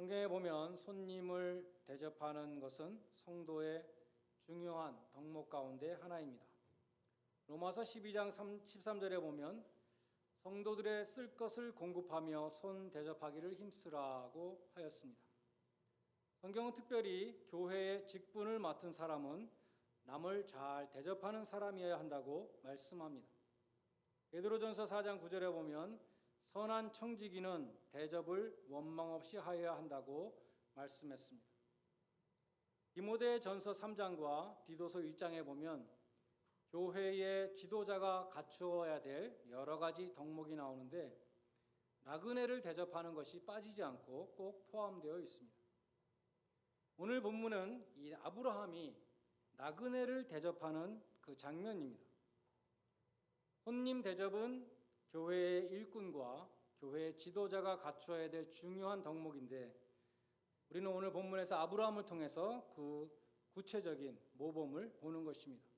성경에 보면 손님을 대접하는 것은 성도의 중요한 덕목 가운데 하나입니다. 로마서 12장 13절에 보면 성도들의 쓸 것을 공급하며 손 대접하기를 힘쓰라고 하였습니다. 성경은 특별히 교회의 직분을 맡은 사람은 남을 잘 대접하는 사람이어야 한다고 말씀합니다. 베드로전서 4장 9절에 보면 선한 청지기는 대접을 원망 없이 하여야 한다고 말씀했습니다. 디모데 전서 3장과 디도서 1장에 보면 교회의 지도자가 갖추어야 될 여러 가지 덕목이 나오는데 나그네를 대접하는 것이 빠지지 않고 꼭 포함되어 있습니다. 오늘 본문은 이 아브라함이 나그네를 대접하는 그 장면입니다. 손님 대접은 교회의 일꾼과 교회의 지도자가 갖추어야 될 중요한 덕목인데 우리는 오늘 본문에서 아브라함을 통해서 그 구체적인 모범을 보는 것입니다.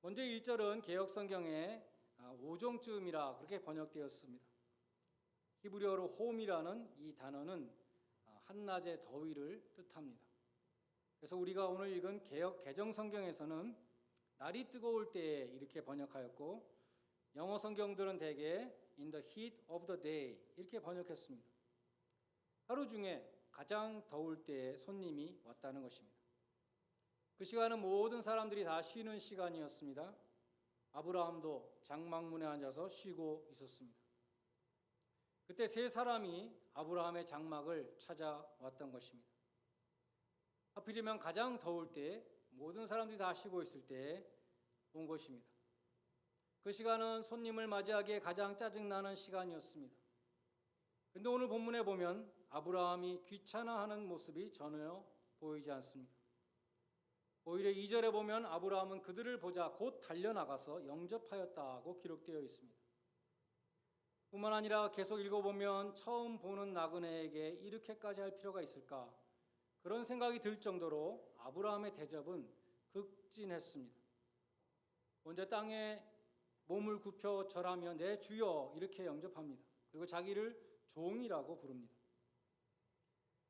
먼저 1절은 개혁 성경에 오종쯤이라 그렇게 번역되었습니다. 히브리어로 홈이라는 이 단어는 한낮의 더위를 뜻합니다. 그래서 우리가 오늘 읽은 개혁 개정 성경에서는 날이 뜨거울 때에 이렇게 번역하였고 영어 성경들은 대개 in the heat of the day 이렇게 번역했습니다. 하루 중에 가장 더울 때에 손님이 왔다는 것입니다. 그 시간은 모든 사람들이 다 쉬는 시간이었습니다. 아브라함도 장막문에 앉아서 쉬고 있었습니다. 그때 세 사람이 아브라함의 장막을 찾아왔던 것입니다. 하필이면 가장 더울 때 모든 사람들이 다 쉬고 있을 때 온 것입니다. 그 시간은 손님을 맞이하기에 가장 짜증나는 시간이었습니다. 근데 오늘 본문에 보면 아브라함이 귀찮아하는 모습이 전혀 보이지 않습니다. 오히려 2절에 보면 아브라함은 그들을 보자 곧 달려나가서 영접하였다고 기록되어 있습니다. 뿐만 아니라 계속 읽어보면 처음 보는 나그네에게 이렇게까지 할 필요가 있을까? 그런 생각이 들 정도로 아브라함의 대접은 극진했습니다. 먼저 땅에 몸을 굽혀 절하며 내 주여 이렇게 영접합니다. 그리고 자기를 종이라고 부릅니다.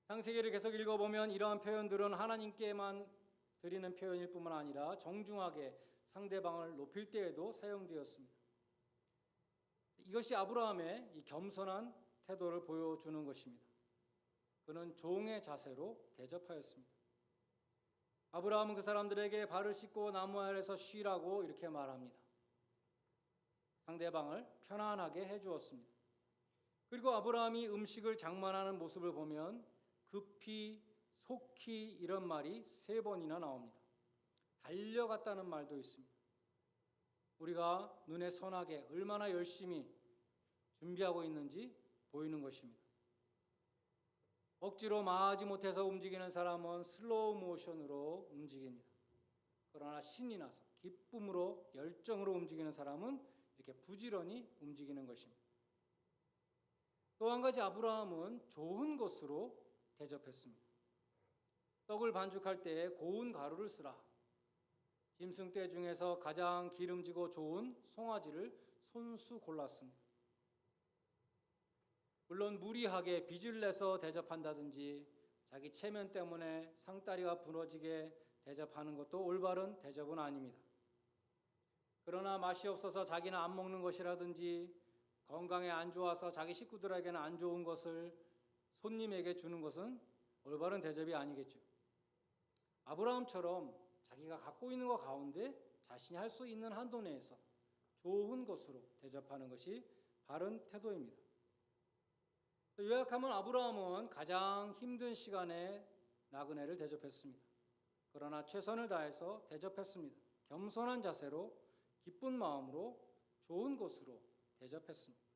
창세기를 계속 읽어보면 이러한 표현들은 하나님께만 드리는 표현일 뿐만 아니라 정중하게 상대방을 높일 때에도 사용되었습니다. 이것이 아브라함의 이 겸손한 태도를 보여주는 것입니다. 그는 종의 자세로 대접하였습니다. 아브라함은 그 사람들에게 발을 씻고 나무 아래에서 쉬라고 이렇게 말합니다. 상대방을 편안하게 해 주었습니다. 그리고 아브라함이 음식을 장만하는 모습을 보면 급히 속히 이런 말이 세 번이나 나옵니다. 달려갔다는 말도 있습니다. 우리가 눈에 선하게 얼마나 열심히 준비하고 있는지 보이는 것입니다. 억지로 마하지 못해서 움직이는 사람은 슬로우 모션으로 움직입니다. 그러나 신이 나서 기쁨으로 열정으로 움직이는 사람은 이렇게 부지런히 움직이는 것입니다. 또 한 가지 아브라함은 좋은 것으로 대접했습니다. 떡을 반죽할 때 고운 가루를 쓰라. 짐승떼 중에서 가장 기름지고 좋은 송아지를 손수 골랐습니다. 물론 무리하게 빚을 내서 대접한다든지 자기 체면 때문에 상다리가 부러지게 대접하는 것도 올바른 대접은 아닙니다. 그러나 맛이 없어서 자기는 안 먹는 것이라든지 건강에 안 좋아서 자기 식구들에게는 안 좋은 것을 손님에게 주는 것은 올바른 대접이 아니겠죠. 아브라함처럼 자기가 갖고 있는 것 가운데 자신이 할 수 있는 한도 내에서 좋은 것으로 대접하는 것이 바른 태도입니다. 요약하면 아브라함은 가장 힘든 시간에 나그네를 대접했습니다. 그러나 최선을 다해서 대접했습니다. 겸손한 자세로 기쁜 마음으로 좋은 것으로 대접했습니다.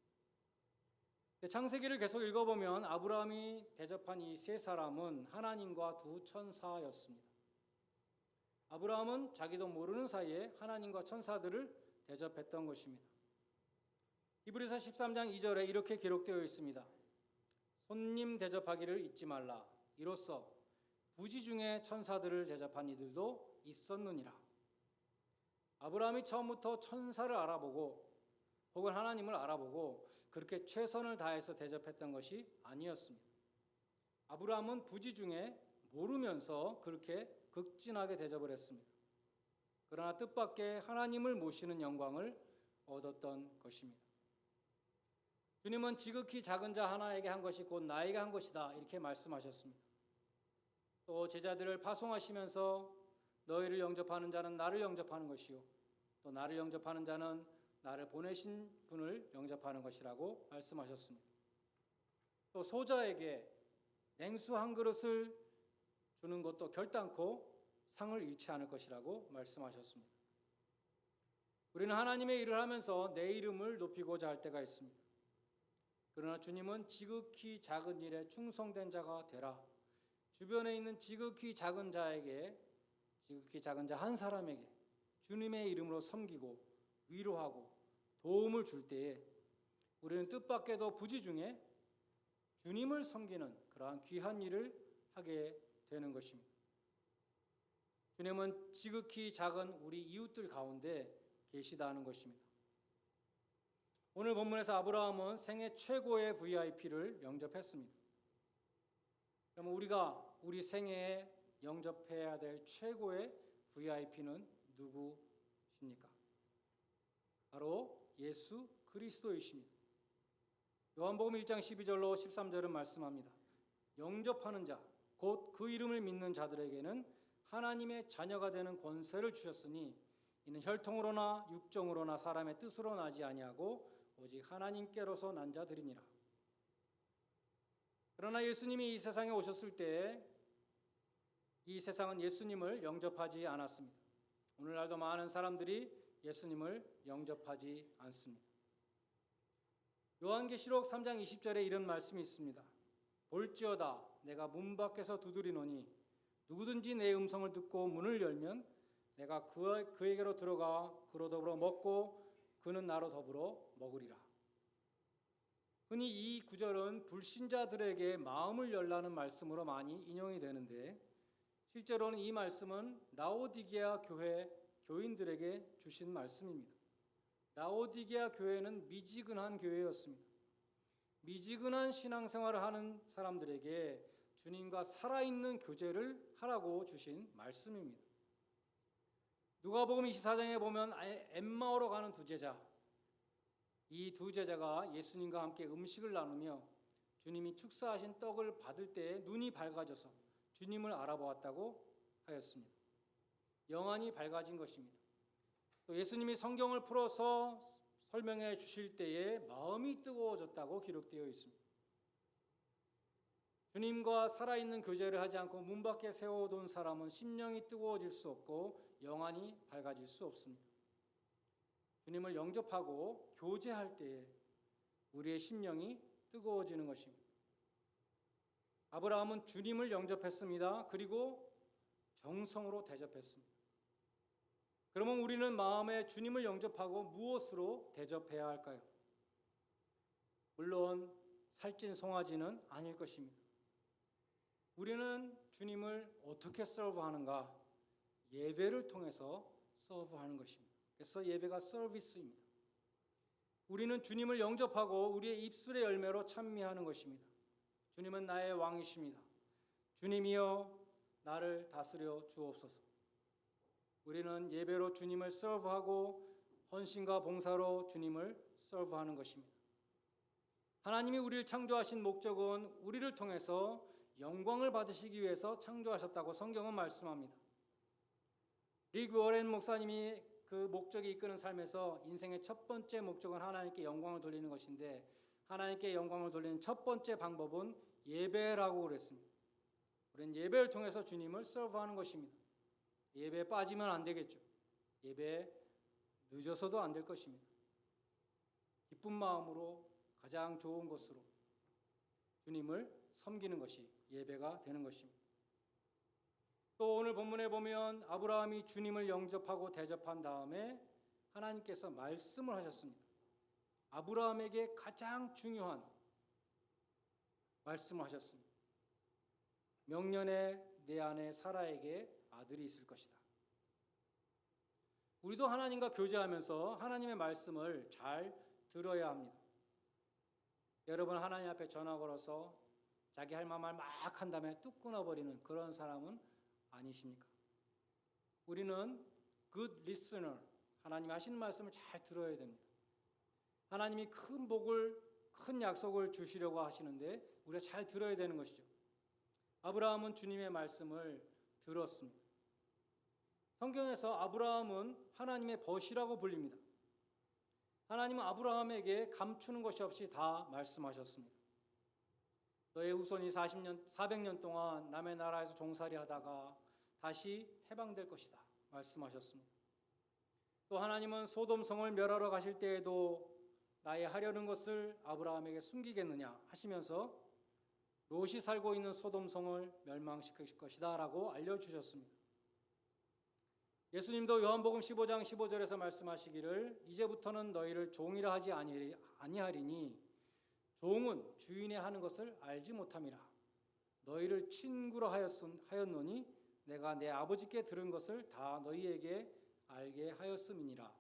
창세기를 계속 읽어보면 아브라함이 대접한 이 세 사람은 하나님과 두 천사였습니다. 아브라함은 자기도 모르는 사이에 하나님과 천사들을 대접했던 것입니다. 히브리서 13장 2절에 이렇게 기록되어 있습니다. 손님 대접하기를 잊지 말라. 이로써 부지 중에 천사들을 대접한 이들도 있었느니라. 아브라함이 처음부터 천사를 알아보고 혹은 하나님을 알아보고 그렇게 최선을 다해서 대접했던 것이 아니었습니다. 아브라함은 부지 중에 모르면서 그렇게 극진하게 대접을 했습니다. 그러나 뜻밖의 하나님을 모시는 영광을 얻었던 것입니다. 주님은 지극히 작은 자 하나에게 한 것이 곧 나에게 한 것이다 이렇게 말씀하셨습니다. 또 제자들을 파송하시면서 너희를 영접하는 자는 나를 영접하는 것이요 또 나를 영접하는 자는 나를 보내신 분을 영접하는 것이라고 말씀하셨습니다. 또 소자에게 냉수 한 그릇을 주는 것도 결단코 상을 잃지 않을 것이라고 말씀하셨습니다. 우리는 하나님의 일을 하면서 내 이름을 높이고자 할 때가 있습니다. 그러나 주님은 지극히 작은 일에 충성된 자가 되라. 주변에 있는 지극히 작은 자에게 지극히 작은 자 한 사람에게 주님의 이름으로 섬기고 위로하고 도움을 줄 때에 우리는 뜻밖에도 부지 중에 주님을 섬기는 그러한 귀한 일을 하게 되는 것입니다. 주님은 지극히 작은 우리 이웃들 가운데 계시다는 것입니다. 오늘 본문에서 아브라함은 생애 최고의 VIP를 영접했습니다. 그러면 우리가 우리 생애에 영접해야 될 최고의 VIP는 누구십니까? 바로 예수 그리스도이십니다. 요한복음 1장 12절로 13절은 말씀합니다. 영접하는 자, 곧 그 이름을 믿는 자들에게는 하나님의 자녀가 되는 권세를 주셨으니 이는 혈통으로나 육정으로나 사람의 뜻으로 나지 아니하고 오직 하나님께로서 난 자들이니라. 그러나 예수님이 이 세상에 오셨을 때 이 세상은 예수님을 영접하지 않았습니다. 오늘날도 많은 사람들이 예수님을 영접하지 않습니다. 요한계시록 3장 20절에 이런 말씀이 있습니다. 볼지어다 내가 문 밖에서 두드리노니 누구든지 내 음성을 듣고 문을 열면 내가 그, 그에게로 들어가 그로 더불어 먹고 그는 나로 더불어 먹으리라. 흔히 이 구절은 불신자들에게 마음을 열라는 말씀으로 많이 인용이 되는데 실제로는 이 말씀은 라오디게아 교회 교인들에게 주신 말씀입니다. 라오디게아 교회는 미지근한 교회였습니다. 미지근한 신앙생활을 하는 사람들에게 주님과 살아있는 교제를 하라고 주신 말씀입니다. 누가복음 24장에 보면 엠마오로 가는 두 제자 이 두 제자가 예수님과 함께 음식을 나누며 주님이 축사하신 떡을 받을 때에 눈이 밝아져서 주님을 알아보았다고 하였습니다. 영안이 밝아진 것입니다. 또 예수님이 성경을 풀어서 설명해 주실 때에 마음이 뜨거워졌다고 기록되어 있습니다. 주님과 살아있는 교제를 하지 않고 문 밖에 세워둔 사람은 심령이 뜨거워질 수 없고 영안이 밝아질 수 없습니다. 주님을 영접하고 교제할 때에 우리의 심령이 뜨거워지는 것입니다. 아브라함은 주님을 영접했습니다. 그리고 정성으로 대접했습니다. 그러면 우리는 마음에 주님을 영접하고 무엇으로 대접해야 할까요? 물론 살찐 송아지는 아닐 것입니다. 우리는 주님을 어떻게 서브하는가? 예배를 통해서 서브하는 것입니다. 그래서 예배가 서비스입니다. 우리는 주님을 영접하고 우리의 입술의 열매로 찬미하는 것입니다. 주님은 나의 왕이십니다. 주님이여 나를 다스려 주옵소서. 우리는 예배로 주님을 서브하고 헌신과 봉사로 주님을 서브하는 것입니다. 하나님이 우리를 창조하신 목적은 우리를 통해서 영광을 받으시기 위해서 창조하셨다고 성경은 말씀합니다. 리그 워렌 목사님이 그 목적이 이끄는 삶에서 인생의 첫 번째 목적은 하나님께 영광을 돌리는 것인데 하나님께 영광을 돌리는 첫 번째 방법은 예배라고 그랬습니다. 우리는 예배를 통해서 주님을 서브하는 것입니다. 예배에 빠지면 안 되겠죠. 예배에 늦어서도 안 될 것입니다. 기쁜 마음으로 가장 좋은 것으로 주님을 섬기는 것이 예배가 되는 것입니다. 또 오늘 본문에 보면 아브라함이 주님을 영접하고 대접한 다음에 하나님께서 말씀을 하셨습니다. 아브라함에게 가장 중요한 말씀을 하셨습니다. 명년에 내 아내 사라에게 아들이 있을 것이다. 우리도 하나님과 교제하면서 하나님의 말씀을 잘 들어야 합니다. 여러분 하나님 앞에 전화 걸어서 자기 할 말만 막한 다음에 뚝 끊어버리는 그런 사람은 아니십니까? 우리는 good listener, 하나님이 하시는 말씀을 잘 들어야 됩니다. 하나님이 큰 복을, 큰 약속을 주시려고 하시는데 우리가 잘 들어야 되는 것이죠. 아브라함은 주님의 말씀을 들었습니다. 성경에서 아브라함은 하나님의 벗이라고 불립니다. 하나님은 아브라함에게 감추는 것이 없이 다 말씀하셨습니다. 너의 후손이 40년, 400년 동안 남의 나라에서 종살이 하다가 다시 해방될 것이다. 말씀하셨습니다. 또 하나님은 소돔성을 멸하러 가실 때에도 나의 하려는 것을 아브라함에게 숨기겠느냐 하시면서 롯이 살고 있는 소돔성을 멸망시킬 것이다라고 알려주셨습니다. 예수님도 요한복음 15장 15절에서 말씀하시기를 이제부터는 너희를 종이라 하지 아니- 아니하리니 종은 주인의 하는 것을 알지 못함이라 너희를 친구로 하였노니 내가 내 아버지께 들은 것을 다 너희에게 알게 하였음이니라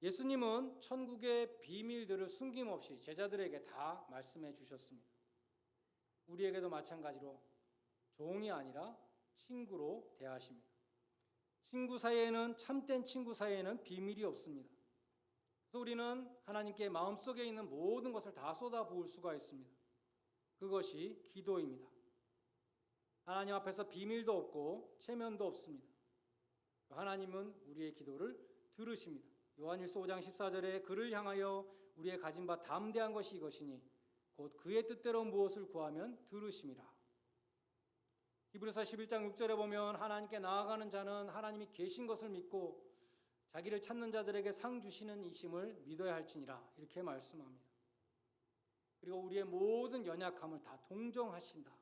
예수님은 천국의 비밀들을 숨김없이 제자들에게 다 말씀해 주셨습니다. 우리에게도 마찬가지로 종이 아니라 친구로 대하십니다. 친구 사이에는 참된 친구 사이에는 비밀이 없습니다. 그래서 우리는 하나님께 마음속에 있는 모든 것을 다 쏟아 부을 수가 있습니다. 그것이 기도입니다. 하나님 앞에서 비밀도 없고 체면도 없습니다. 하나님은 우리의 기도를 들으십니다. 요한일서 5장 14절에 그를 향하여 우리의 가진 바 담대한 것이 이것이니 곧 그의 뜻대로 무엇을 구하면 들으심이라. 히브리서 11장 6절에 보면 하나님께 나아가는 자는 하나님이 계신 것을 믿고 자기를 찾는 자들에게 상 주시는 이심을 믿어야 할지니라 이렇게 말씀합니다. 그리고 우리의 모든 연약함을 다 동정하신다.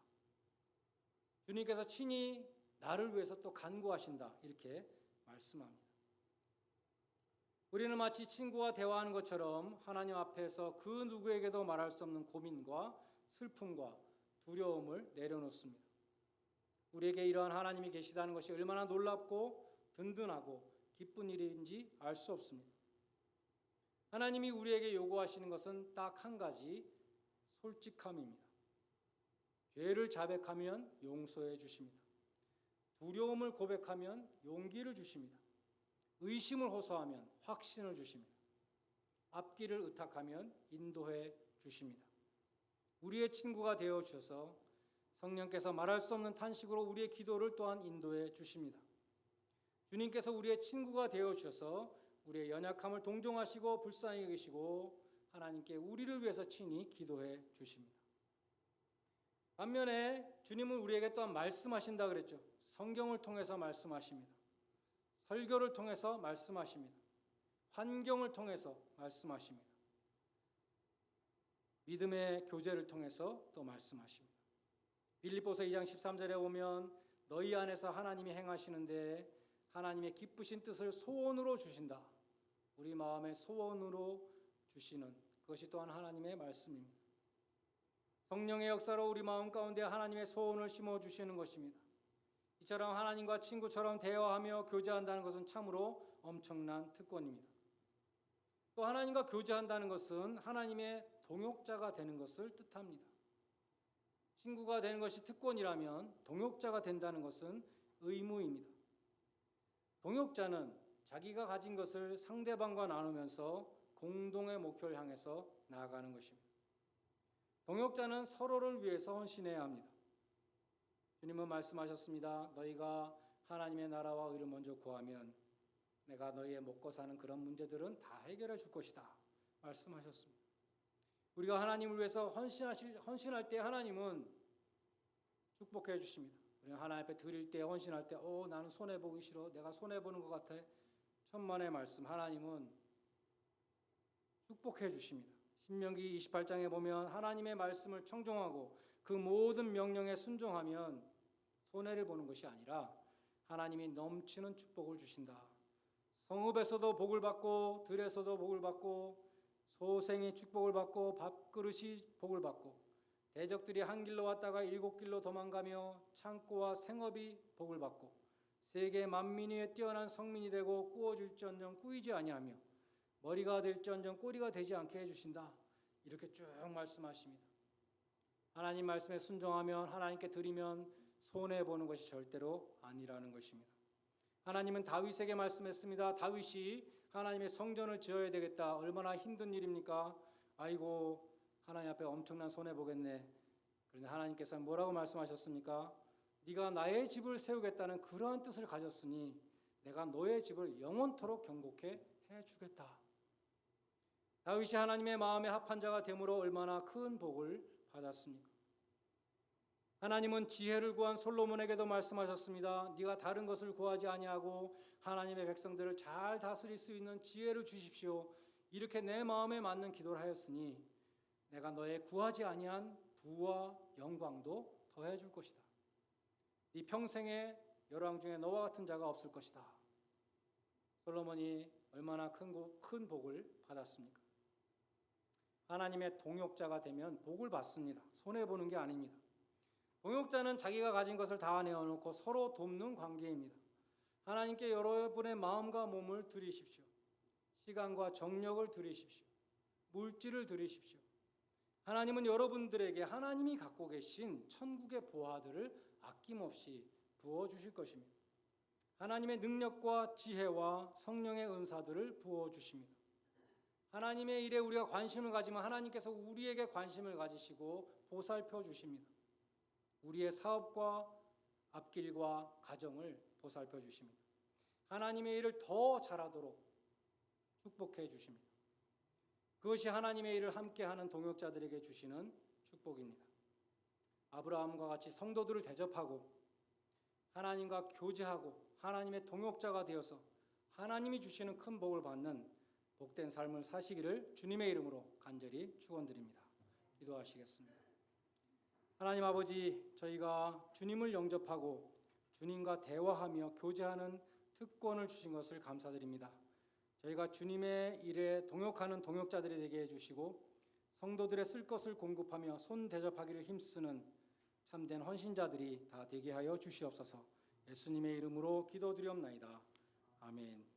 주님께서 친히 나를 위해서 또 간구하신다 이렇게 말씀합니다. 우리는 마치 친구와 대화하는 것처럼 하나님 앞에서 그 누구에게도 말할 수 없는 고민과 슬픔과 두려움을 내려놓습니다. 우리에게 이러한 하나님이 계시다는 것이 얼마나 놀랍고 든든하고 기쁜 일인지 알 수 없습니다. 하나님이 우리에게 요구하시는 것은 딱 한 가지 솔직함입니다. 죄를 자백하면 용서해 주십니다. 두려움을 고백하면 용기를 주십니다. 의심을 호소하면 확신을 주십니다. 앞길을 의탁하면 인도해 주십니다. 우리의 친구가 되어 주셔서 성령께서 말할 수 없는 탄식으로 우리의 기도를 또한 인도해 주십니다. 주님께서 우리의 친구가 되어 주셔서 우리의 연약함을 동정하시고 불쌍히 여기시고 하나님께 우리를 위해서 친히 기도해 주십니다. 반면에 주님은 우리에게 또한 말씀하신다 그랬죠. 성경을 통해서 말씀하십니다. 설교를 통해서 말씀하십니다. 환경을 통해서 말씀하십니다. 믿음의 교제를 통해서 또 말씀하십니다. 빌립보서 2장 13절에 보면 너희 안에서 하나님이 행하시는데 하나님의 기쁘신 뜻을 소원으로 주신다. 우리 마음의 소원으로 주시는 그것이 또한 하나님의 말씀입니다. 성령의 역사로 우리 마음 가운데 하나님의 소원을 심어 주시는 것입니다. 이처럼 하나님과 친구처럼 대화하며 교제한다는 것은 참으로 엄청난 특권입니다. 또 하나님과 교제한다는 것은 하나님의 동역자가 되는 것을 뜻합니다. 친구가 되는 것이 특권이라면 동역자가 된다는 것은 의무입니다. 동역자는 자기가 가진 것을 상대방과 나누면서 공동의 목표를 향해서 나아가는 것입니다. 동역자는 서로를 위해서 헌신해야 합니다. 주님은 말씀하셨습니다. 너희가 하나님의 나라와 의를 먼저 구하면 내가 너희의 먹고 사는 그런 문제들은 다 해결해 줄 것이다. 말씀하셨습니다. 우리가 하나님을 위해서 헌신하실 헌신할 때 하나님은 축복해 주십니다. 우리가 하나님 앞에 드릴 때 헌신할 때, 어 나는 손해 보기 싫어, 내가 손해 보는 것 같아. 천만의 말씀 하나님은 축복해 주십니다. 신명기 28장에 보면 하나님의 말씀을 청종하고 그 모든 명령에 순종하면 손해를 보는 것이 아니라 하나님이 넘치는 축복을 주신다. 성읍에서도 복을 받고 들에서도 복을 받고 소생이 축복을 받고 밥그릇이 복을 받고 대적들이 한 길로 왔다가 일곱 길로 도망가며 창고와 생업이 복을 받고 세계 만민 위에 뛰어난 성민이 되고 꾸어질지언정 꾸이지 아니하며 머리가 될지언정 꼬리가 되지 않게 해주신다. 이렇게 쭉 말씀하십니다. 하나님 말씀에 순종하면 하나님께 드리면 손해 보는 것이 절대로 아니라는 것입니다. 하나님은 다윗에게 말씀했습니다. 다윗이 하나님의 성전을 지어야 되겠다. 얼마나 힘든 일입니까? 아이고 하나님 앞에 엄청난 손해 보겠네. 그런데 하나님께서 뭐라고 말씀하셨습니까? 네가 나의 집을 세우겠다는 그러한 뜻을 가졌으니 내가 너의 집을 영원토록 경고케 해 주겠다. 다윗이 하나님의 마음에 합한 자가 되므로 얼마나 큰 복을 받았습니까? 하나님은 지혜를 구한 솔로몬에게도 말씀하셨습니다. 네가 다른 것을 구하지 아니하고 하나님의 백성들을 잘 다스릴 수 있는 지혜를 주십시오. 이렇게 내 마음에 맞는 기도를 하였으니 내가 너의 구하지 아니한 부와 영광도 더해 줄 것이다. 네 평생에 열왕 중에 너와 같은 자가 없을 것이다. 솔로몬이 얼마나 큰, 복을 받았습니까? 하나님의 동역자가 되면 복을 받습니다. 손해 보는 게 아닙니다. 동역자는 자기가 가진 것을 다 내어놓고 서로 돕는 관계입니다. 하나님께 여러분의 마음과 몸을 드리십시오. 시간과 정력을 드리십시오. 물질을 드리십시오. 하나님은 여러분들에게 하나님이 갖고 계신 천국의 보화들을 아낌없이 부어 주실 것입니다. 하나님의 능력과 지혜와 성령의 은사들을 부어 주십니다. 하나님의 일에 우리가 관심을 가지면 하나님께서 우리에게 관심을 가지시고 보살펴 주십니다. 우리의 사업과 앞길과 가정을 보살펴 주십니다. 하나님의 일을 더 잘하도록 축복해 주십니다. 그것이 하나님의 일을 함께하는 동역자들에게 주시는 축복입니다. 아브라함과 같이 성도들을 대접하고 하나님과 교제하고 하나님의 동역자가 되어서 하나님이 주시는 큰 복을 받는 복된 삶을 사시기를 주님의 이름으로 간절히 축원드립니다. 기도하시겠습니다. 하나님 아버지 저희가 주님을 영접하고 주님과 대화하며 교제하는 특권을 주신 것을 감사드립니다. 저희가 주님의 일에 동역하는 동역자들이 되게 해주시고 성도들의 쓸 것을 공급하며 손 대접하기를 힘쓰는 참된 헌신자들이 다 되게 하여 주시옵소서. 예수님의 이름으로 기도드리옵나이다. 아멘.